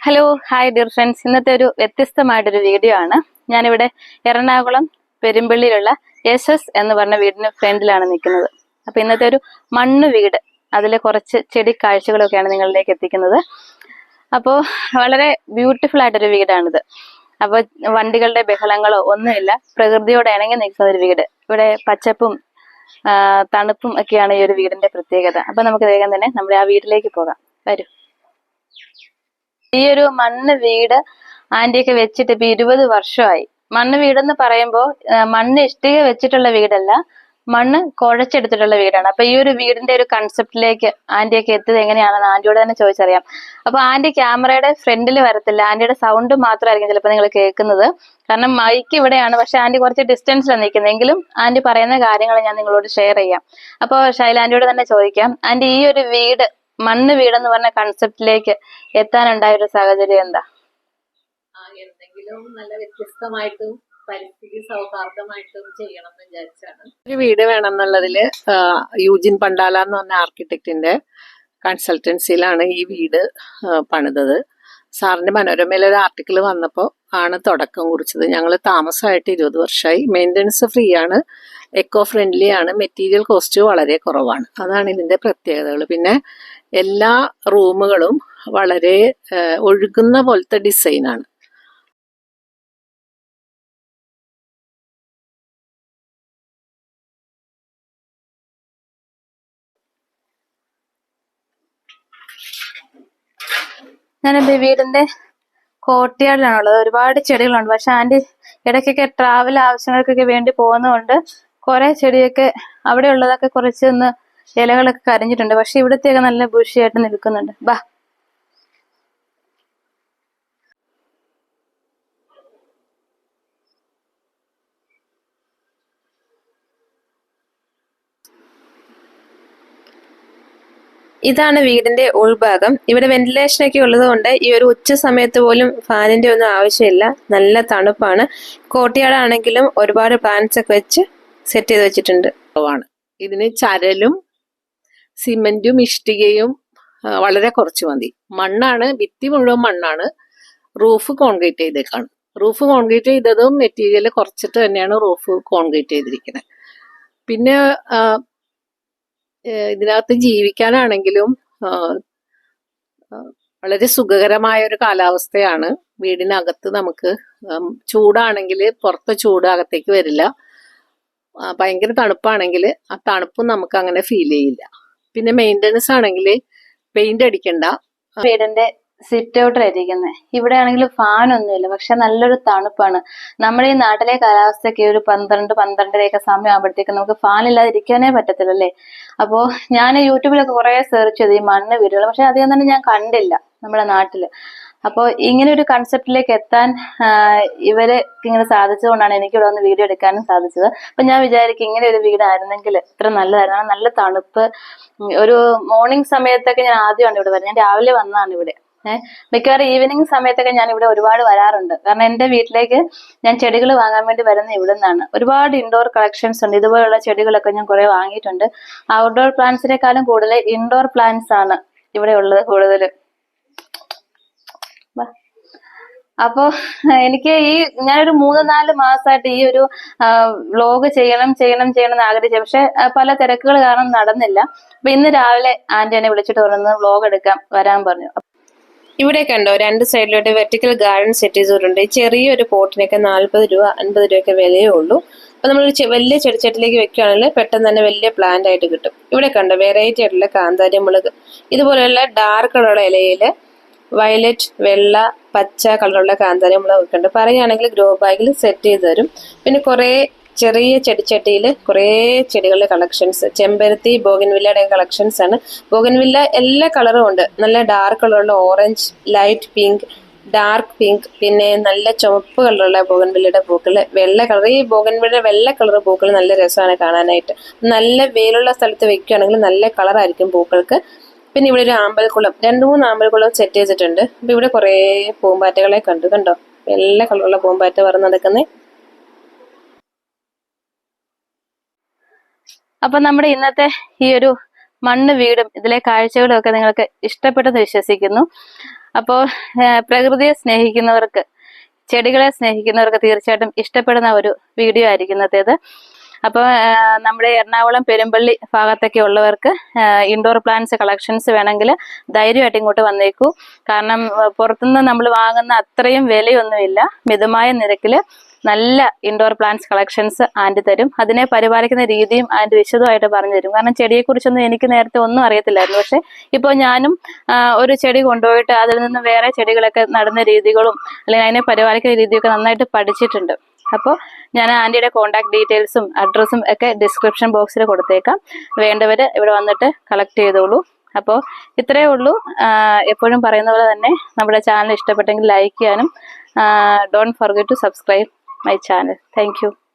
Hello hi dear friends ഇന്നത്തെ ഒരു വ്യത്യസ്തമായിട്ടൊരു video ആണ്. ഞാനിവിടെ എറണാകുളം പെരുമ്പള്ളിയിലുള്ള എസ് എന്ന് പറഞ്ഞ വീടിന് ഫ്രണ്ടിലാണ് നിൽക്കുന്നത്. അപ്പം ഇന്നത്തെ ഒരു മണ്ണ് വീട് അതിൽ കുറച്ച് ചെടി കാഴ്ചകളൊക്കെയാണ് നിങ്ങളിലേക്ക് എത്തിക്കുന്നത്. അപ്പോൾ വളരെ ബ്യൂട്ടിഫുൾ ആയിട്ടൊരു വീടാണിത്. അപ്പോൾ വണ്ടികളുടെ ബഹളങ്ങളോ ഒന്നുമില്ല. പ്രകൃതിയോട് ഇണങ്ങി നിൽക്കുന്ന ഒരു വീട്. ഇവിടെ പച്ചപ്പും തണുപ്പും ഒക്കെയാണ് ഈ ഒരു വീടിന്റെ പ്രത്യേകത. അപ്പം നമുക്ക് വേഗം തന്നെ നമ്മുടെ ആ വീട്ടിലേക്ക് പോകാം. വരൂ. ഈ ഒരു മണ്ണ് വീട് ആന്റിയൊക്കെ വെച്ചിട്ട് ഇപ്പൊ ഇരുപത് വർഷമായി. മണ്ണ് വീടെന്ന് പറയുമ്പോൾ മണ്ണ് ഇഷ്ടിക വെച്ചിട്ടുള്ള വീടല്ല മണ്ണ് കുഴച്ചെടുത്തിട്ടുള്ള വീടാണ്. അപ്പൊ ഈ ഒരു വീടിന്റെ ഒരു കൺസെപ്റ്റിലേക്ക് ആന്റിയൊക്കെ എത്തിയത് എങ്ങനെയാണെന്ന് ആന്റിയോട് തന്നെ ചോദിച്ചറിയാം. അപ്പൊ ആന്റി ക്യാമറയുടെ ഫ്രണ്ടിൽ വരത്തില്ല ആന്റിയുടെ സൗണ്ട് മാത്രമായിരിക്കും ചിലപ്പോൾ നിങ്ങൾ കേൾക്കുന്നത്. കാരണം മൈക്ക് ഇവിടെയാണ് പക്ഷെ ആന്റി കുറച്ച് ഡിസ്റ്റൻസിലാണ് നിൽക്കുന്നത്. എങ്കിലും ആന്റി പറയുന്ന കാര്യങ്ങൾ ഞാൻ നിങ്ങളോട് ഷെയർ ചെയ്യാം. അപ്പോൾ ഷൈല ആന്റിയോട് തന്നെ ചോദിക്കാം ആന്റി ഈ ഒരു വീട് മണ്ണ് വീടെന്ന് പറഞ്ഞ കൺസെപ്റ്റിലേക്ക് എത്താനുണ്ടായ ഒരു സാഹചര്യം എന്താ? എന്തെങ്കിലും നല്ല വ്യത്യസ്തമായിട്ടും പരിസ്ഥിതി സൗഹാർദ്ദമായിട്ടും ചെയ്യണം എന്ന് വിചാരിച്ചാണ്. ഒരു വീട് വേണം എന്നുള്ളതിൽ യൂജിൻ പണ്ടാല എന്ന് പറഞ്ഞ ആർക്കിടെക്റ്റിന്റെ കൺസൾട്ടൻസിയിലാണ് ഈ വീട് പണിതത്. സാറിന്റെ മനോരമയിൽ ഒരു ആർട്ടിക്കിൾ വന്നപ്പോൾ ആണ് തുടക്കം കുറിച്ചത്. ഞങ്ങൾ താമസമായിട്ട് ഇരുപത് വർഷമായി മെയിന്റനൻസ് ഫ്രീ ആണ്. എക്കോ ഫ്രണ്ട്ലി ആണ്. മെറ്റീരിയൽ കോസ്റ്റ് വളരെ കുറവാണ്. അതാണ് ഇതിന്റെ പ്രത്യേകതകൾ പിന്നെ എല്ലാ റൂമുകളും വളരെ ഒഴുകുന്ന പോലത്തെ ഡിസൈനാണ്. ഈ വീടിന്റെ കോട്ടയാടിലാണുള്ളത് ഒരുപാട് ചെടികളുണ്ട്. പക്ഷെ ആന്റി ഇടയ്ക്കൊക്കെ ട്രാവൽ ആവശ്യങ്ങൾക്കൊക്കെ വേണ്ടി പോകുന്നതുകൊണ്ട് കുറെ ചെടിയൊക്കെ അവിടെ ഉള്ളതൊക്കെ കുറച്ച് ഒന്ന് ഇലകളൊക്കെ കരഞ്ഞിട്ടുണ്ട്. പക്ഷെ ഇവിടത്തെയൊക്കെ നല്ല ബുഷിയായിട്ട് നിൽക്കുന്നുണ്ട്. ബാ. ഇതാണ് വീടിന്റെ ഉൾഭാഗം. ഇവിടെ വെന്റിലേഷൻ ഒക്കെ ഉള്ളതുകൊണ്ട് ഈ ഒരു ഉച്ച സമയത്ത് പോലും ഫാനിന്റെ ഒന്നും ആവശ്യമില്ല. നല്ല തണുപ്പാണ്. കോട്ടയാടാണെങ്കിലും ഒരുപാട് പ്ലാന്റ്സ് ഒക്കെ വെച്ച് സെറ്റ് ചെയ്ത് വെച്ചിട്ടുണ്ട്. ഇതിന് ചരലും സിമെന്റും ഇഷ്ടികയും വളരെ കുറച്ച് മതി. മണ്ണാണ് ഭിത്തി മുഴുവൻ മണ്ണാണ് റൂഫ് കോൺക്രീറ്റ് ചെയ്തേക്കാണ്. റൂഫ് കോൺക്രീറ്റ് ചെയ്തതും മെറ്റീരിയൽ കുറച്ചിട്ട് തന്നെയാണ് റൂഫ് കോൺക്രീറ്റ് ചെയ്തിരിക്കുന്നത് പിന്നെ ഇതിനകത്ത് ജീവിക്കാനാണെങ്കിലും വളരെ സുഖകരമായ ഒരു കാലാവസ്ഥയാണ്. വീടിനകത്ത് നമുക്ക് ചൂടാണെങ്കിൽ പുറത്തെ ചൂട് അകത്തേക്ക് വരില്ല. ഭയങ്കര തണുപ്പാണെങ്കിൽ ആ തണുപ്പും നമുക്ക് അങ്ങനെ ഫീൽ ചെയ്യില്ല. പിന്നെ മെയിന്റനൻസ് ആണെങ്കിൽ പെയിന്റ് അടിക്കണ്ട. വീടിന്റെ സിറ്റ് ഔട്ടിലിരിക്കുന്നത് ഇവിടെ ആണെങ്കിൽ ഫാൻ ഒന്നുമില്ല പക്ഷെ നല്ലൊരു തണുപ്പാണ്. നമ്മുടെ ഈ നാട്ടിലെ കാലാവസ്ഥയ്ക്ക് ഒരു പന്ത്രണ്ട് പന്ത്രണ്ടരയൊക്കെ സമയം ആകുമ്പോഴത്തേക്ക് നമുക്ക് ഫാൻ ഇല്ലാതെ ഇരിക്കാനേ പറ്റത്തില്ല അല്ലേ അപ്പോ ഞാൻ യൂട്യൂബിലൊക്കെ കുറെ സെർച്ച് ചെയ്തു ഈ മണ്ണ് വീടുകൾ പക്ഷെ അധികം തന്നെ ഞാൻ കണ്ടില്ല നമ്മുടെ നാട്ടിൽ. അപ്പോൾ ഇങ്ങനെ ഒരു കൺസെപ്റ്റിലേക്ക് എത്താൻ ഇവരെ ഇങ്ങനെ സാധിച്ചതുകൊണ്ടാണ് എനിക്ക് ഇവിടെ വന്ന് വീഡിയോ എടുക്കാനും സാധിച്ചത്. അപ്പൊ ഞാൻ വിചാരിക്കും ഇങ്ങനെ ഒരു വീടായിരുന്നെങ്കിൽ ഇത്ര നല്ലതായിരുന്നു. നല്ല തണുപ്പ്. ഒരു മോർണിംഗ് സമയത്തൊക്കെ ഞാൻ ആദ്യമാണ് ഇവിടെ വരുന്നത്. ഞാൻ രാവിലെ വന്നതാണ് ഇവിടെ. മിക്കവാറും ഈവനിങ് സമയത്തൊക്കെ ഞാൻ ഇവിടെ ഒരുപാട് വരാറുണ്ട്. കാരണം എന്റെ വീട്ടിലേക്ക് ഞാൻ ചെടികൾ വാങ്ങാൻ വേണ്ടി വരുന്ന ഇവിടെ നിന്നാണ്. ഒരുപാട് ഇൻഡോർ കളക്ഷൻസ് ഉണ്ട്. ഇതുപോലുള്ള ചെടികളൊക്കെ ഞാൻ കുറെ വാങ്ങിയിട്ടുണ്ട്. ഔട്ട്ഡോർ പ്ലാന്റ്സിനേക്കാളും കൂടുതൽ ഇൻഡോർ പ്ലാന്റ്സ് ആണ് ഇവിടെ ഉള്ളത് കൂടുതൽ അപ്പോ എനിക്ക് ഈ ഞാനൊരു മൂന്ന് നാല് മാസമായിട്ട് ഈ ഒരു വ്ലോഗ് ചെയ്യണം ചെയ്യണം ചെയ്യണം എന്ന് ആഗ്രഹിച്ചു പക്ഷെ പല തിരക്കുകൾ കാരണം നടന്നില്ല. അപ്പൊ ഇന്ന് രാവിലെ ആന്റി എന്നെ വിളിച്ചിട്ട് പറഞ്ഞു വ്ലോഗ് എടുക്കാം വരാൻ പറഞ്ഞു. ഇവിടെ കണ്ടോ രണ്ട് സൈഡിലോട്ട് വെർട്ടിക്കൽ ഗാർഡൻ സെറ്റ് ചെയ്തിട്ടുണ്ട് ചെറിയൊരു പോട്ടിനൊക്കെ നാല്പത് രൂപ അൻപത് രൂപയൊക്കെ വിലയേ ഉള്ളൂ. അപ്പൊ നമ്മൾ വലിയ ചെടിച്ചട്ടിലേക്ക് വെക്കുകയാണെങ്കിൽ പെട്ടെന്ന് തന്നെ വലിയ പ്ലാന്റ് ആയിട്ട് കിട്ടും. ഇവിടെ കണ്ടോ വെറൈറ്റി ആയിട്ടുള്ള കാന്താരി മുളക് ഇതുപോലെയുള്ള ഡാർക്ക് കളറുള്ള ഇലയിൽ വയലറ്റ് വെള്ള പച്ച കളറുള്ള കാന്താരി നമ്മൾ ഒക്കെ ഉണ്ട് പറയുകയാണെങ്കിൽ ഗ്രോ ബാഗിൽ സെറ്റ് ചെയ്ത് തരും. പിന്നെ കുറേ ചെറിയ ചെടിച്ചട്ടിയിൽ കുറേ ചെടികളുടെ കളക്ഷൻസ് ചെമ്പരത്തി ബോഗൻവില്ലയുടെ കളക്ഷൻസ് ആണ്. ബോഗൻവില്ല എല്ലാ കളറും ഉണ്ട്. നല്ല ഡാർക്ക് കളറുള്ള orange light pink dark pink പിന്നെ നല്ല ചുവപ്പ് കളറുള്ള ബോഗൻവില്ലയുടെ പൂക്കൾ വെള്ള കളർ ഈ ബോഗൻവില്ലയുടെ വെള്ള കളർ പൂക്കൾ നല്ല രസമാണ് കാണാനായിട്ട്. നല്ല വെയിലുള്ള സ്ഥലത്ത് വെക്കുകയാണെങ്കിൽ നല്ല കളറായിരിക്കും പൂക്കൾക്ക്. പിന്നെ ഇവിടെ ഒരു ആമ്പൽക്കുളം. രണ്ട് മൂന്ന് ആമ്പൽക്കുളം സെറ്റ് ചെയ്തിട്ടുണ്ട്. അപ്പൊ ഇവിടെ കുറേ പൂമ്പാറ്റകളെ കണ്ടു. കണ്ടോ? എല്ലാ കളറുള്ള പൂമ്പാറ്റ പറന്ന് നടക്കുന്നേ. അപ്പൊ നമ്മുടെ ഇന്നത്തെ ഈ ഒരു മണ്ണ് വീടും ഇതിലെ കാഴ്ചകളും ഒക്കെ നിങ്ങൾക്ക് ഇഷ്ടപ്പെട്ടെന്ന് വിശ്വസിക്കുന്നു. അപ്പോൾ പ്രകൃതിയെ സ്നേഹിക്കുന്നവർക്ക് ചെടികളെ സ്നേഹിക്കുന്നവർക്ക് തീർച്ചയായിട്ടും ഇഷ്ടപ്പെടുന്ന ഒരു വീഡിയോ ആയിരിക്കും ഇന്നത്തേത്. അപ്പോൾ നമ്മുടെ എറണാകുളം പെരുമ്പള്ളി ഭാഗത്തൊക്കെ ഉള്ളവർക്ക് ഇൻഡോർ പ്ലാന്റ്സ് കളക്ഷൻസ് വേണമെങ്കിൽ ധൈര്യമായിട്ട് ഇങ്ങോട്ട് വന്നേക്കൂ. കാരണം പുറത്തുനിന്ന് നമ്മൾ വാങ്ങുന്ന അത്രയും വിലയൊന്നുമില്ല. മിതമായ നിരക്കിൽ നല്ല ഇൻഡോർ പ്ലാന്റ്സ് കളക്ഷൻസ് ആന്റി തരും. അതിനെ പരിപാലിക്കുന്ന രീതിയും ആന്റി വിശദമായിട്ട് പറഞ്ഞു തരും കാരണം ചെടിയെക്കുറിച്ചൊന്നും എനിക്ക് നേരത്തെ ഒന്നും അറിയത്തില്ലായിരുന്നു. പക്ഷെ ഇപ്പോൾ ഞാനും ഒരു ചെടി കൊണ്ടുപോയിട്ട് അതിൽ നിന്ന് വേറെ ചെടികളൊക്കെ നടുന്ന രീതികളും അല്ലെങ്കിൽ അതിനെ പരിപാലിക്കുന്ന രീതിയൊക്കെ നന്നായിട്ട് പഠിച്ചിട്ടുണ്ട്. അപ്പോൾ ഞാൻ ആന്റിയുടെ കോൺടാക്ട് ഡീറ്റെയിൽസും അഡ്രസ്സും ഒക്കെ ഡിസ്ക്രിപ്ഷൻ ബോക്സിൽ കൊടുത്തേക്കാം. വേണ്ടവർ ഇവിടെ വന്നിട്ട് കളക്ട് ചെയ്തോളൂ. അപ്പോൾ ഇത്രയേ ഉള്ളൂ. എപ്പോഴും പറയുന്ന പോലെ തന്നെ നമ്മുടെ ചാനൽ ഇഷ്ടപ്പെട്ടെങ്കിൽ ലൈക്ക് ചെയ്യാനും don't forget to subscribe my channel thank